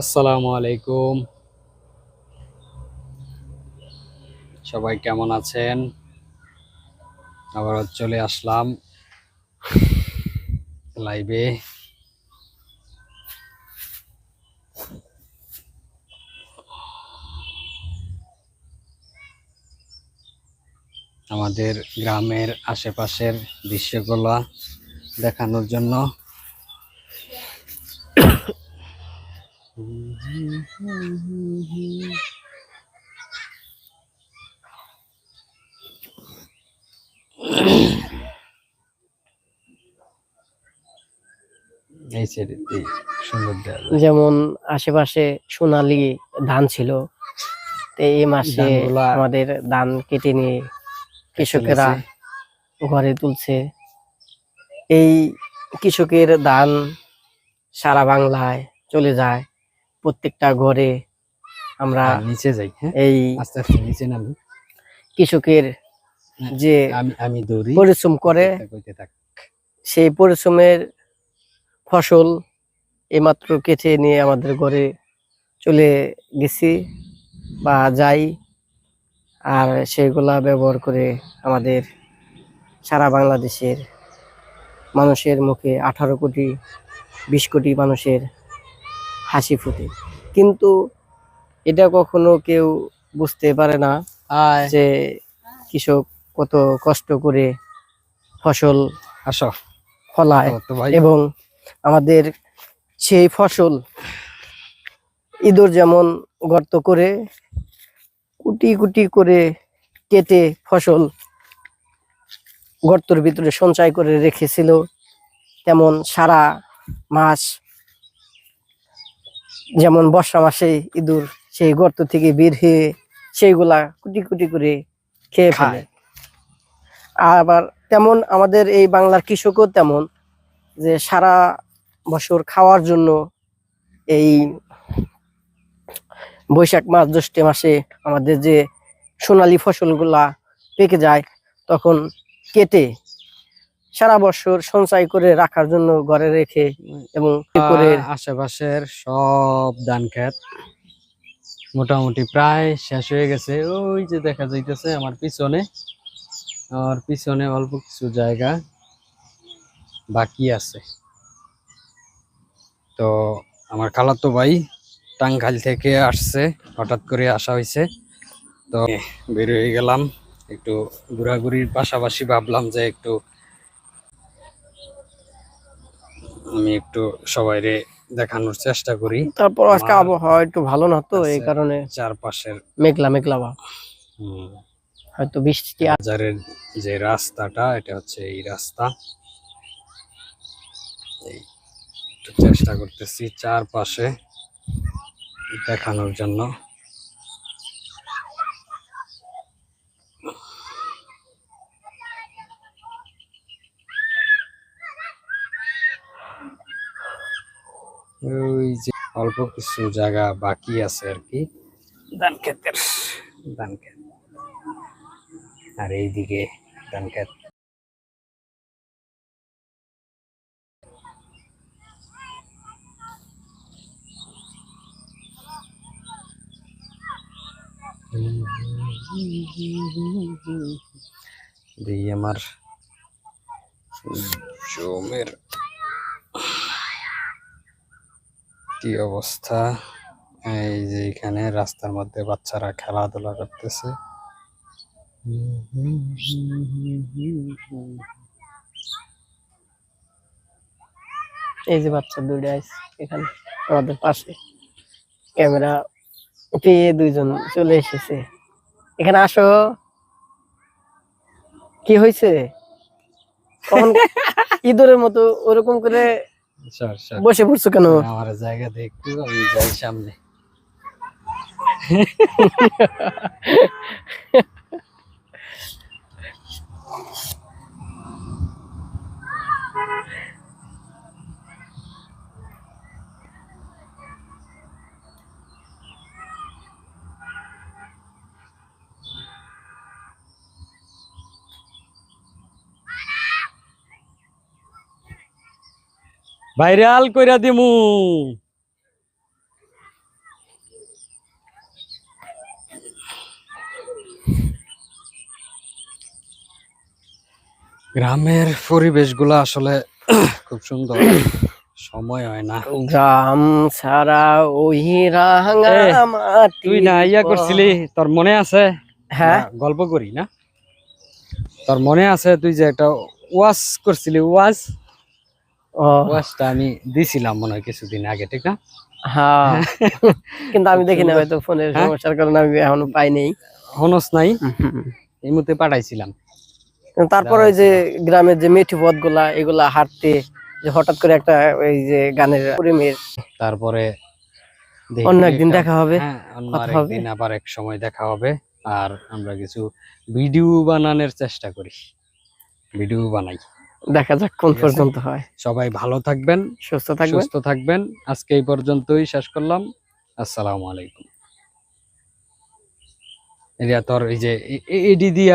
আসসালামু আলাইকুম। সবাই কেমন আছেন? আবার চলে আসলাম লাইভে। আমাদের গ্রামের আশেপাশের দৃশ্যগুলো দেখানোর জন্য এই সাইডে সুন্দর দেওয়া যায়। যেমন আশেপাশে সোনালি ধান ছিল এই মাসে আমাদের ধান কেটে নিয়ে কৃষকেরা ঘরে তুলছে। এই কৃষকের ধান সারা বাংলায় চলে যায়। প্রত্যেকটা ঘরে আমরা নিচে যাই হ্যাঁ? এই আস্তে আস্তে নিচে নামি কৃষকের যে আমি আমি দৌড়ি। পরিশ্রম করে থাক। সেই পরিশ্রমের ফসল এইমাত্র কেটে নিয়ে আমাদের ঘরে চলে গেছি বা যাই। আর সেগুলা ব্যবহার করে আমাদের সারা বাংলাদেশের মানুষের মুখে আঠারো কোটি বিশ কোটি মানুষের হাসি ফুটে। কিন্তু এটা কখনো কেউ বুঝতে পারে না যে কৃষক কত কষ্ট করে ফসল আসো। ফলায় এবং আমাদের সেই ফসল ইঁদুর যেমন গর্ত করে কুটি কুটি করে কেটে ফসল গর্তর ভিতরে সঞ্চয় করে রেখেছিল তেমন সারা মাস যেমন বর্ষা মাসে ইঁদুর সেই গর্ত থেকে বের হয়ে সেইগুলা কুটি কুটি করে খেয়ে ফেলে। আবার তেমন আমাদের এই বাংলার কৃষকও তেমন যে সারা বছর খাওয়ার জন্য এই বৈশাখ মাস জ্যৈষ্ঠ মাসে আমাদের যে সোনালী ফসলগুলা পেকে যায় তখন কেটে সারা বছর সঞ্চয় করে রাখার জন্য ঘরে রেখে এবং করে আশেপাশের সব ধান ক্ষেত মোটামুটি প্রায় শেষ হয়ে গেছে। ওই যে দেখা যাইতেছে আমার পিছনে আমার পিছনে অল্প কিছু জায়গা বাকি আছে। তো আমার খালাতো ভাই টাঙ্গাইল থেকে আসছে হঠাৎ করে আসা হয়েছে। তো বের হয়ে গেলাম একটু ঘোরাঘুরির পাশাপাশি ভাবলাম যে একটু আমি একটু সবাইরে দেখানোর চেষ্টা করি। তারপর আজকে আবহাওয়া একটু ভালো না তো এই কারণে চারপাশের মেঘলা মেঘলা ভাব হুম, হয়তো বৃষ্টি আ- বাজারের যে রাস্তাটা এটা হচ্ছে এই রাস্তা। এই চেষ্টা করতেছি চারপাশে দেখানোর জন্য। ওই যে অল্প কিছু জায়গা বাকি আছে আর কি। ধান ক্ষেতের ধান ক্ষেত আর এইদিকে ধান ক্ষেত এই আমার জমের কি অবস্থা? এই যে এখানে রাস্তার মধ্যে বাচ্চারা খেলাধুলা করতেছে। এই যে বাচ্চা দুইটা আছে এখানে আমাদের পাশে। ক্যামেরা পেয়ে দুইজন চলে এসেছে। এখানে আসো। কি হয়েছে কখন ইঁদুরের মতো ওরকম করে বসে পড়ছো কেন? আমার জায়গা দেখতে আমি যাই সামনে। ভাইরাল কইরা দিমু। গ্রামের পরিবেশগুলো আসলে খুব সুন্দর। সময় হয় না। গ্রাম সারা ওই তুই না ইয়া করছিলি তোর মনে আছে? হ্যাঁ? গল্প করি না। তোর মনে আছে তুই যে একটা ওয়াজ করছিলি ওয়াজ? ও। ওয়াজটা আমি দিছিলাম মনে হয় কিছুদিন আগে ঠিক না? হ্যাঁ। কিন্তু আমি দেখি না হয়তো ফোনের হ্যাঁ? সমস্যার কারণে আমি এখনও পাই নাই? হনস নাই এই মুহূর্তে পাঠাইছিলাম। তারপর ওই যে গ্রামের যে মেঠি পথগুলা এগুলা হাঁটতে যে হঠাৎ করে একটা ওই যে গানের পরিমের তারপরে অন্য একদিন দেখা হবে হ্যাঁ হবে। আরেকদিন আবার এক সময় দেখা হবে। আর আমরা কিছু ভিডিও বানানোর চেষ্টা করি। ভিডিও বানাই। দেখা যাক কোন পর্যন্ত হয়। সবাই ভালো থাকবেন সুস্থ থাকবেন। সুস্থ থাকবেন। আজকে এই পর্যন্তই শেষ করলাম। আসসালামু আলাইকুম। এরিয়া তোর এই যে এডি দিয়া